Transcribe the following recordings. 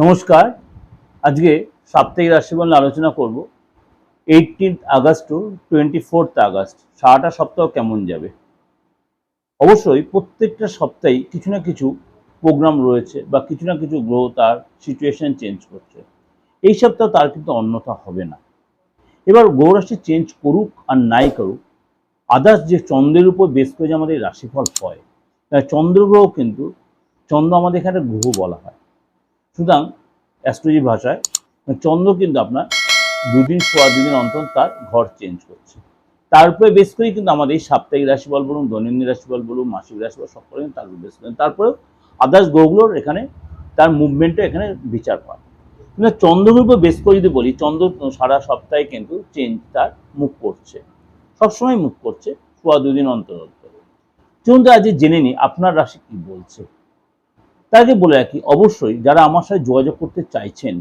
নমস্কার। আজকে সাপ্তাহিক রাশিফল আলোচনা করব। Eighteenth August to twenty fourth August, সারাটা সপ্তাহ কেমন যাবে? অবশ্যই প্রত্যেকটা সপ্তাহেই কিছু না কিছু প্রোগ্রাম রয়েছে বা কিছু না কিছু গ্রহ তার সিচুয়েশন চেঞ্জ করছে। এই সপ্তাহ তার কিন্তু অন্যথা হবে না। এবার গ্রহরাশি চেঞ্জ করুক আর নাই করুক আদার্স যে চন্দ্রের উপর বেশ করে যে আমাদের রাশিফল হয় চন্দ্রগ্রহ কিন্তু, চন্দ্র আমাদের এখানে গ্রহ বলা হয়। সুতরাং অ্যাস্ট্রোলজি ভাষায় চন্দ্র কিন্তু আপনার দুদিন, সোয়া দুদিন অন্তর তার ঘর চেঞ্জ করছে। তার উপরে বেশ করেই কিন্তু আমাদের এই সাপ্তাহিক রাশিফল বলুন, দৈনন্দিন রাশিফল বলুন, মাসিক রাশিফল সব করে তার উপর বেশ করেন। তারপরেও আদার্স গ্রহগুলোর এখানে তার মুভমেন্টও এখানে বিচার পায়। কিন্তু চন্দ্রের উপর বেশ করে যদি বলি, চন্দ্র সারা সপ্তাহে কিন্তু চেঞ্জ তার মুখ করছে। সবসময় মুখ করছে, সোয়া দুদিন অন্তর অন্তর। তো আজ জেনে নিই, আপনার রাশি কি বলছে? তার আগে বলে রাখি, অবশ্যই যারা আমার সাথে যোগাযোগ করতে চাইছেন,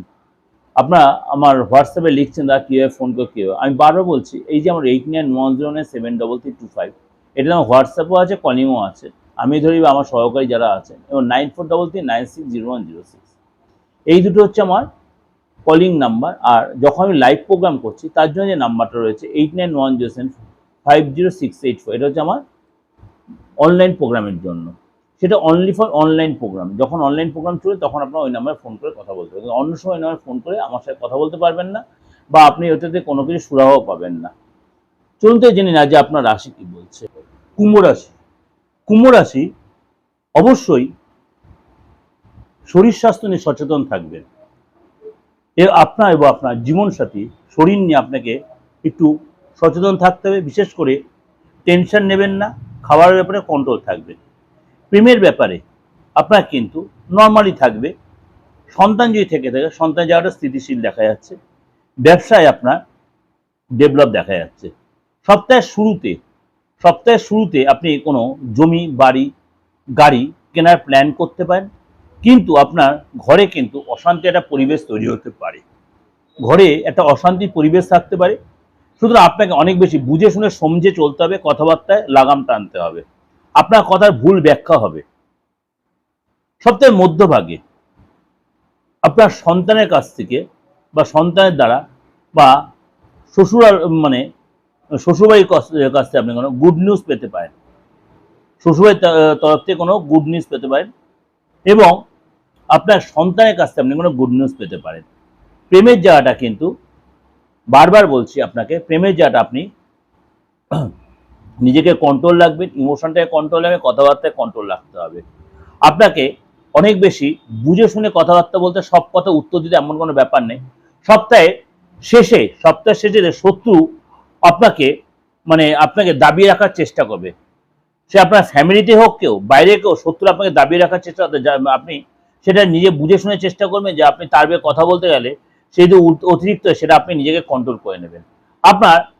আপনারা আমার হোয়াটসঅ্যাপে লিখছেন তারা কীভাবে ফোন করে কীভাবে আমি বারবার বলছি, এই যে আমার eight nine one zero nine seven double three two five এটা আমার হোয়াটসঅ্যাপও আছে কলিংও আছে। আমি ধরি আমার সহকারী যারা আছেন, এবং nine four double three nine six zero one zero six এই দুটো হচ্ছে আমার কলিং নাম্বার আর যখন আমি লাইভ প্রোগ্রাম করছি, তার জন্য যে নাম্বারটা রয়েছে eight nine one zero seven five zero six eight four এটা হচ্ছে আমার অনলাইন প্রোগ্রামের জন্য। সেটা অনলি ফর অনলাইন প্রোগ্রাম যখন অনলাইন প্রোগ্রাম চলে, তখন আপনার ওই নাম্বারে ফোন করে কথা বলতে পারবেন। অন্য সময় নাম্বারে ফোন করে আমার সাথে কথা বলতে পারবেন না, বা আপনি ওটাতে কোনো কিছু সুরাহ পাবেন না। চলুন তো জেনে না যে আপনার রাশি কি বলছে। কুম্ভ রাশি। কুম্ভ রাশি অবশ্যই শরীর স্বাস্থ্য নিয়ে সচেতন থাকবেন। এ আপনার এবং আপনার জীবনসাথী শরীর নিয়ে আপনাকে একটু সচেতন থাকতে হবে। বিশেষ করে টেনশন নেবেন না, খাবারের ব্যাপারে কন্ট্রোল থাকবে। প্রেমের ব্যাপারে আপনার কিন্তু নর্মালি থাকবে। সন্তান যদি থেকে থাকে, সন্তান জায়গাটা স্থিতিশীল দেখা যাচ্ছে। ব্যবসায় আপনার ডেভেলপ দেখা যাচ্ছে। সপ্তাহের শুরুতে সপ্তাহের শুরুতে আপনি কোনো জমি, বাড়ি, গাড়ি কেনার প্ল্যান করতে পারেন। কিন্তু আপনার ঘরে কিন্তু অশান্তি একটা পরিবেশ তৈরি হতে পারে। ঘরে একটা অশান্তি পরিবেশ থাকতে পারে। সুতরাং আপনাকে অনেক বেশি বুঝে শুনে সমঝে চলতে হবে, কথাবার্তায় লাগাম টানতে হবে। আপনার কথার ভুল ব্যাখ্যা হবে। সপ্তাহের মধ্যভাগে আপনার সন্তানের কাছ থেকে বা সন্তানের দ্বারা বা শ্বশুর মানে শ্বশুরবাড়ির কাছ থেকে আপনি কোনো গুড নিউজ পেতে পারেন। শ্বশুরবাড়ির তরফ থেকে কোনো গুড নিউজ পেতে পারেন এবং আপনার সন্তানের কাছ থেকে আপনি কোনো গুড নিউজ পেতে পারেন। প্রেমের জায়গাটা কিন্তু বারবার বলছি আপনাকে, প্রেমের জায়গাটা আপনি নিজেকে কন্ট্রোল রাখবেন ইমোশনটাকে কন্ট্রোল রাখবেন, কথাবার্তায় কন্ট্রোল রাখতে হবে। আপনাকে অনেক বেশি বুঝে শুনে কথাবার্তা বলতে সব কথা উত্তর দিতে এমন কোনো ব্যাপার নেই। সপ্তাহে শেষে, সপ্তাহের শেষে যে শত্রু আপনাকে মানে আপনাকে দাবিয়ে রাখার চেষ্টা করবে। সে আপনার ফ্যামিলিতে হোক কেউ, বাইরে কেউ, শত্রু আপনাকে দাবিয়ে রাখার চেষ্টা করবে যা- আপনি সেটা নিজে বুঝে শুনে চেষ্টা করবেন যে আপনি তার কথা বলতে গেলে সেই যে উত- অতিরিক্ত, সেটা আপনি নিজেকে কন্ট্রোল করে নেবেন। আপনার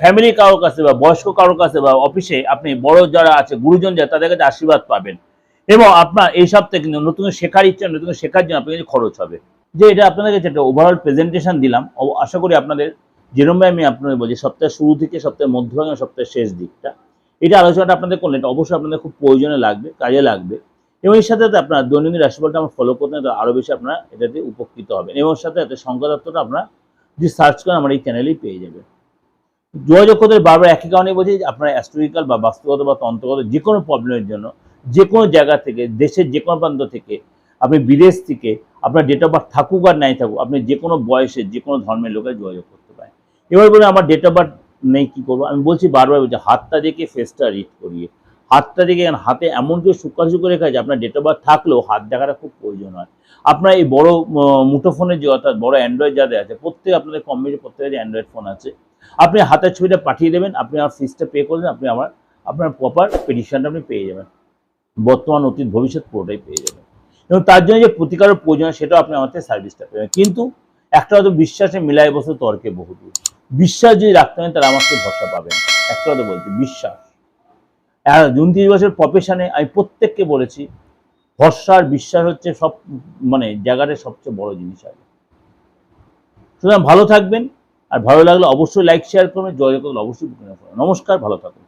ফ্যামিলি কারোর কাছে বা বয়স্ক কারোর কাছে বা অফিসে আপনি বড় যারা আছে, গুরুজন যারা, তাদের কাছে আশীর্বাদ পাবেন। এবং আপনার এই সপ্তাহে কিন্তু নতুন শেখার ইচ্ছা, নতুন শেখার জন্য আপনার খরচ হবে। যে এটা আপনাদের কাছে একটা ওভারঅল প্রেজেন্টেশন দিলাম আশা করি আপনাদের যেরকম আমি আপনাদের বলছি, সপ্তাহের শুরু থেকে সপ্তাহের মধ্যভাগে সপ্তাহের শেষ দিকটা, এটা আলোচনাটা আপনাদের করলেন এটা অবশ্যই আপনাদের খুব প্রয়োজনে লাগবে, কাজে লাগবে। এবং এর সাথে সাথে আপনার দৈনন্দিন রাশিফলটা আমার ফলো করতে হবে আরও বেশি আপনারা এটাতে উপকৃত হবেন। এবং সাথে সাথে সংখ্যাতত্ত্বটা আপনারা যদি সার্চ করেন, আমার এই চ্যানেলেই পেয়ে যাবেন। যোগাযোগ করতে বারবার একই কারণে বলছি যে আপনারা অ্যাস্ট্রোলজিক্যাল বা বাস্তুগত বা তন্ত্রগত যে কোনো প্রবলেমের জন্য যে কোনো জায়গা থেকে, দেশের যে কোনো প্রান্ত থেকে, আপনি বিদেশ থেকে, আপনার ডেট অফ বার্থ থাকুক আর নাই থাকুক, আপনি যে কোনো বয়সে, যে কোনো ধর্মের লোকের যোগাযোগ করতে পারেন। এবার বলে আমার ডেট অফ বার্থ নেই, কী করব? আমি বলছি বারবার বলছি হাতটা দেখে ফেসটা রিড করিয়ে। হাতটা দেখে হাতে এমন শুক্রাশু করে রেখা আছে আপনার ডেট অফ বার্থ থাকলেও হাত দেখাটা খুব প্রয়োজন হয়। আপনার এই বড় মুঠোফোনের যে অর্থাৎ বড় অ্যান্ড্রয়েড যাদের আছে, প্রত্যেক আপনাদের কম বেশি প্রত্যেকের অ্যান্ড্রয়েড ফোন আছে। আপনি হাতের ছবিটা পাঠিয়ে দেবেন, আপনি আমার ফিসটা পে করবেন আপনি আমার, আপনার প্রপার পেডিশনটা আপনি পেয়ে যাবেন। বর্তমান অতীত, ভবিষ্যৎ পুরোটাই পেয়ে যাবেন। এবং তার জন্য যে প্রতিকারের প্রয়োজন সেটাও আপনি থেকে সার্ভিসটা পেবেন কিন্তু একটা হয়তো বিশ্বাসে মিলাই বসে তর্কে বহুদূর। বিশ্বাস যদি রাখতে হয়, তাহলে আমার থেকে ভরসা পাবেন। একটা কথা বলছি, বিশ্বাস। উনত্রিশ বছর প্রফেশনে আমি প্রত্যেককে বলেছি, ভরসা আর বিশ্বাস হচ্ছে সব মানে জায়গাটা সবচেয়ে বড় জিনিস আছে সুতরাং ভালো থাকবেন। আর ভালো লাগলে অবশ্যই লাইক শেয়ার করবেন জয় করলে অবশ্যই নমস্কার ভালো থাকুন।